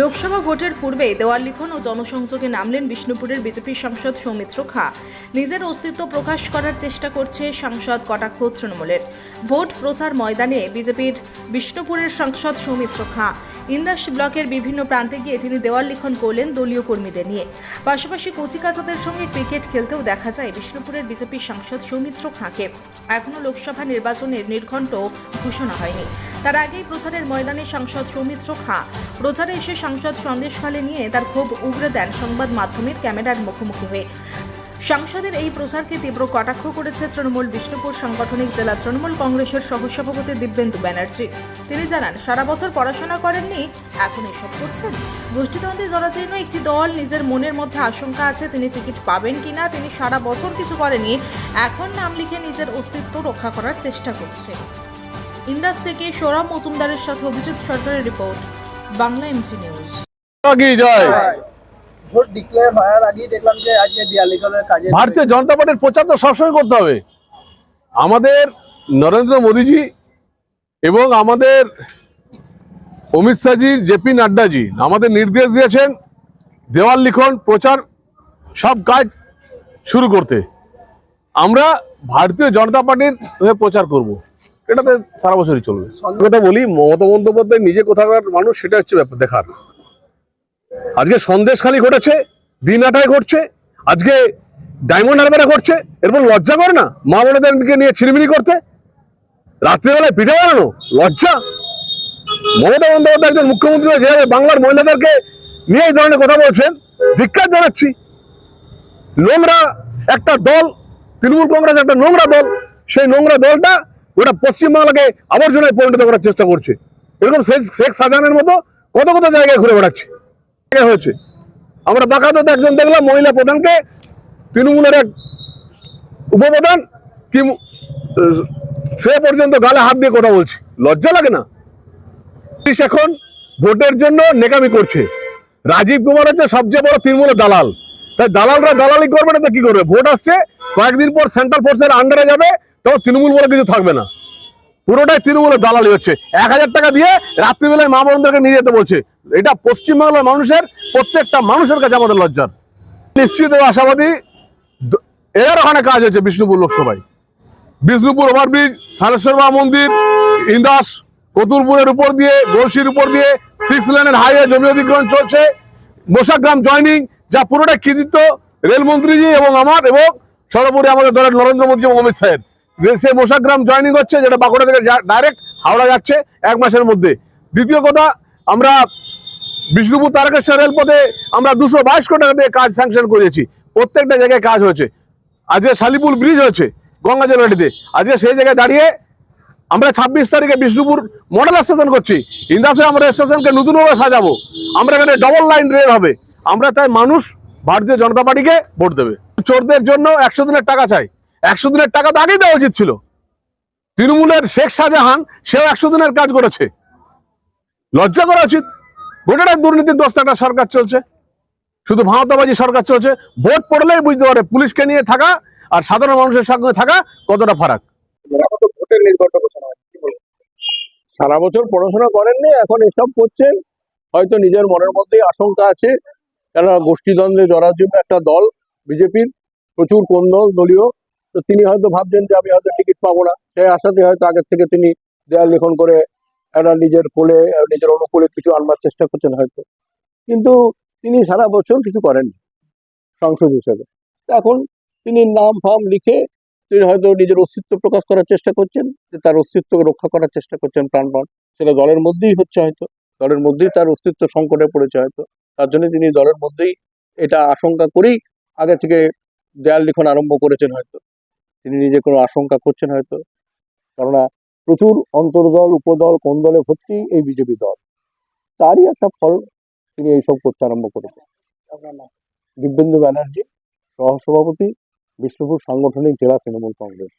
লোকসভা ভোটের পূর্বে দেওয়াল লিখন ও জনসংযোগে নামলেন বিষ্ণুপুরের বিজেপি সাংসদ সৌমিত্র খা। নিজের অস্তিত্ব প্রকাশ করার চেষ্টা করছে সাংসদ কটাক্ষ তৃণমূলের। ভোট প্রচার ময়দানে বিজেপির বিষ্ণুপুরের সাংসদ সৌমিত্র খা। ইন্দাস ব্লকের বিভিন্ন প্রান্তে গিয়ে তিনি দেওয়াল লিখন করলেন দলীয় কর্মীদের নিয়ে। পাশাপাশি কচিকাচাদের সঙ্গে ক্রিকেট খেলতেও দেখা যায় বিষ্ণুপুরের বিজেপি সাংসদ সৌমিত্র খাঁকে। এখনও লোকসভা নির্বাচনের নির্ঘণ্ট ঘোষণা হয়নি। তার আগেই প্রচারের ময়দানে সাংসদ সৌমিত্র খা। প্রচারে এসে সাংসদ সন্দেশখালে নিয়ে তার ক্ষোভ উগরে দেন সংবাদ মাধ্যমের ক্যামেরার মুখোমুখি হয়ে। সাংসদের এই প্রচারকে তীব্র কটাক্ষ করেছে তৃণমূল বিষ্ণুপুর সাংগঠনিক জেলা তৃণমূল কংগ্রেসের সহসভাপতি দিব্যেন্দু ব্যানার্জি। তিনি জানান, সারা বছর পড়াশোনা করেননি, এখন এসব করছেন। গোষ্ঠীদ্বন্দ্বে জরাজীর্ণ একটি দল নিজের মনের মধ্যে আশঙ্কা আছে, তিনি টিকিট পাবেন কিনা, তিনি সারা বছর কিছু করেনি এখন নাম লিখে নিজের অস্তিত্ব রক্ষা করার চেষ্টা করছে। ইন্দাস থেকে সৌরভ মজুমদারের সাথে অভিজিৎ সরকারের report. Bangla MG news vote declare হওয়ার আগেই দেখলাম যে আজকে দিয়ালিগলের কাজে ভারতীয় জনতা পার্টির প্রচার তো সবসময় করতে হবে। আমাদের নরেন্দ্র মোদীজি এবং আমাদের অমিত শাহজি জেপি নাড্ডাজি আমাদের নির্দেশ দিয়েছেন দেওয়াল লিখন প্রচার সব কাজ শুরু করতে। আমরা ভারতীয় জনতা পার্টির হয়ে প্রচার করব। এটাতে সারা বছরই চলবে। কথা বলি মমতা বন্দ্যোপাধ্যায় নিজে কোথাকার মানুষ সেটা হচ্ছে ব্যাপার দেখার। আজকে সন্দেশ খালি ঘটেছে দিনাটায় ঘটছে আজকে ডায়মন্ড হারবারে ঘটছে এরপর লজ্জা করে না? মা বোনেদেরকে নিয়ে ছিড়িমিড়ি করতে? রাত্রিবেলায় পিঠে বানানো? লজ্জা? মমতা বন্দ্যোপাধ্যায় একজন মুখ্যমন্ত্রী যেভাবে বাংলার মহিলাদেরকে নিয়ে এই ধরনের কথা বলছেন ধিক্কার জানাচ্ছি। নোংরা একটা দল তৃণমূল কংগ্রেস একটা নোংরা দল সেই নোংরা দলটা ওটা পশ্চিমবাংলাকে আবর্জনায় পরিণত করার চেষ্টা করছে। এরকম শেখ শাহজাহানের মতো কত কত জায়গায় ঘুরে বেড়াচ্ছে। হয়েছে। আমরা বাকাতত একজন দেখলাম, মহিলা প্রধানকে তৃণমূলের এক উপপ্রধান কি সে পর্যন্ত গালে হাত দিয়ে কথা বলছে। লজ্জা লাগে না? এখন ভোটের জন্য নেকামি করছে। রাজীব কুমার হচ্ছে সবচেয়ে বড় তৃণমূলের দালাল। তাই দালালরা দালালি করবে না তো কি করবে? ভোট আসছে, কয়েকদিন পর সেন্ট্রাল ফোর্সের আন্ডারে যাবে তখন তৃণমূল বলে কিছু থাকবে না। পুরোটাই তৃণমূলের দালালি হচ্ছে। এক হাজার টাকা দিয়ে রাত্রিবেলায় মা বোনদেরকে নিয়ে যেতে বলছে। এটা পশ্চিমবাংলার মানুষের, প্রত্যেকটা মানুষের কাছে আমাদের লজ্জার। নিশ্চিত আশাবাদী এর ওখানে কাজ হচ্ছে বিষ্ণুপুর লোকসভায়। বিষ্ণুপুর ওভারব্রিজ সারেশ্বর মন্দির, ইন্দাস, কতুলপুরের উপর দিয়ে গলসির উপর দিয়ে, সিক্স লেনের হাইওয়ে জমি অধিগ্রহণ চলছে। মোশাগ্রাম জয়নিং, যা পুরোটা কৃতিত্ব রেলমন্ত্রীজি এবং আমার এবং সর্বোপরি আমাদের দলের নরেন্দ্র মোদী এবং অমিত শাহের। সেই মোশাগ্রাম জয়নিং হচ্ছে, যেটা বাঁকুড়া থেকে ডাইরেক্ট হাওড়া যাচ্ছে এক মাসের মধ্যে। দ্বিতীয় কথা, আমরা বিষ্ণুপুর তারকেশ্বর রেলপথে আমরা দুশো বাইশ কোটি টাকা দিয়ে কাজ স্যাংশন করেছি। প্রত্যেকটা জায়গায় কাজ হয়েছে। আজকে শালিপুর ব্রিজ হয়েছে গঙ্গা জলঘাটিতে আজকে সেই জায়গায় দাঁড়িয়ে আমরা ছাব্বিশ তারিখে বিষ্ণুপুর মডেল স্টেশন করছি। ইন্দাসে আমরা স্টেশনকে নতুনভাবে সাজাবো। আমরা এখানে ডবল লাইন রেল হবে। আমরা তাই মানুষ, ভারতীয় জনতা পার্টিকে ভোট দেবে। চোরদের জন্য একশো দিনের টাকা চাই। একশো দিনের টাকা তো আগেই দেওয়া উচিত ছিল। তৃণমূলের শেখ শাহজাহান, সেও একশো দিনের কাজ করেছে। লজ্জা করা উচিত। গোটাটা দুর্নীতির দোষটা একটা সরকার চলছে। শুধু ভাঁওতাবাজি সরকার চলছে। ভোট পড়লেই বুঝতে পারে পুলিশকে নিয়ে থাকা আর সাধারণ মানুষের সঙ্গে থাকা কতটা ফারাক? সারা বছর পড়াশোনা করেননি, এখন এসব করছেন। হয়তো নিজের মনের মধ্যেই আশঙ্কা আছে। কেননা গোষ্ঠীদ্বন্দ্বে জরাজীর্ণ একটা দল, বিজেপির প্রচুর কোন দল দলীয় তো তিনি হয়তো ভাবছেন যে আমি হয়তো টিকিট পাবো না। সেই আশাতে হয়তো আগের থেকে তিনি দেয়াল লিখন করে একটা নিজের কোলে, নিজের অনুকূলে কিছু আনবার চেষ্টা করছেন হয়তো। কিন্তু তিনি সারা বছর কিছু করেন সংসদ হিসেবে। এখন তিনি নাম, ফাম লিখে তিনি হয়তো নিজের অস্তিত্ব প্রকাশ করার চেষ্টা করছেন তার অস্তিত্বকে রক্ষা করার চেষ্টা করছেন প্রাণপণ সেটা দলের মধ্যেই হচ্ছে হয়তো, দলের মধ্যেই তার অস্তিত্ব সংকটে পড়েছে হয়তো। তার জন্য তিনি দলের মধ্যেই এটা আশঙ্কা করেই আগে থেকে দেয়াল লিখন আরম্ভ করেছেন হয়তো। তিনি নিজে কোনো আশঙ্কা করছেন হয়তো। কেননা প্রচুর অন্তর্দল, উপদল, কোন দলে ভর্তি এই বিজেপি দল। তারই একটা ফল তিনি এইসব করতে আরম্ভ করেছেন। দিব্যেন্দু ব্যানার্জি, সহসভাপতি, বিষ্ণুপুর সাংগঠনিক জেলা তৃণমূল কংগ্রেস।